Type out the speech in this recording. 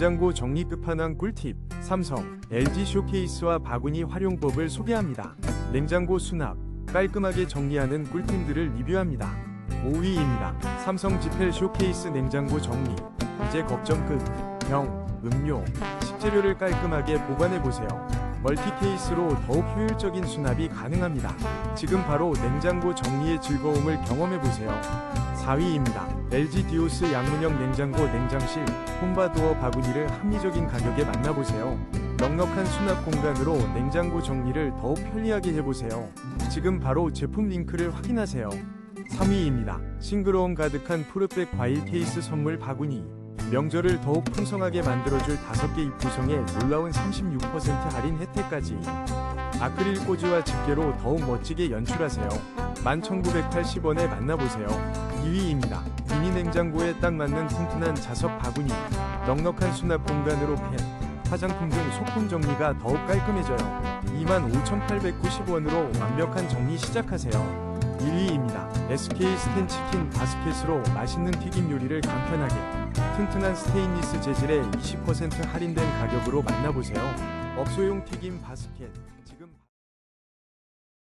냉장고 정리 끝판왕 꿀팁 삼성, LG 쇼케이스와 바구니 활용법을 소개합니다. 냉장고 수납, 깔끔하게 정리하는 꿀템들을 리뷰합니다. 5위입니다. 삼성 지펠 쇼케이스 냉장고 정리. 이제 걱정 끝. 병, 음료, 식재료를 깔끔하게 보관해보세요. 멀티 케이스로 더욱 효율적인 수납이 가능합니다. 지금 바로 냉장고 정리의 즐거움을 경험해보세요. 4위입니다. LG 디오스 양문형 냉장고 냉장실 홈바도어 바구니를 합리적인 가격에 만나보세요. 넉넉한 수납 공간으로 냉장고 정리를 더욱 편리하게 해보세요. 지금 바로 제품 링크를 확인하세요. 3위입니다. 싱그러움 가득한 푸르백 과일 케이스 선물 바구니. 명절을 더욱 풍성하게 만들어줄 5개 입 구성에 놀라운 36% 할인 혜택까지. 아크릴 꽂이와 집게로 더욱 멋지게 연출하세요. 11,980원에 만나보세요. 2위입니다. 미니 냉장고에 딱 맞는 튼튼한 자석 바구니. 넉넉한 수납 공간으로 펜, 화장품 등 소품 정리가 더욱 깔끔해져요. 25,890원으로 완벽한 정리 시작하세요. 1위입니다. SK 스텐 치킨 바스켓으로 맛있는 튀김 요리를 간편하게 튼튼한 스테인리스 재질의 20% 할인된 가격으로 만나보세요. 업소용 튀김 바스켓. 지금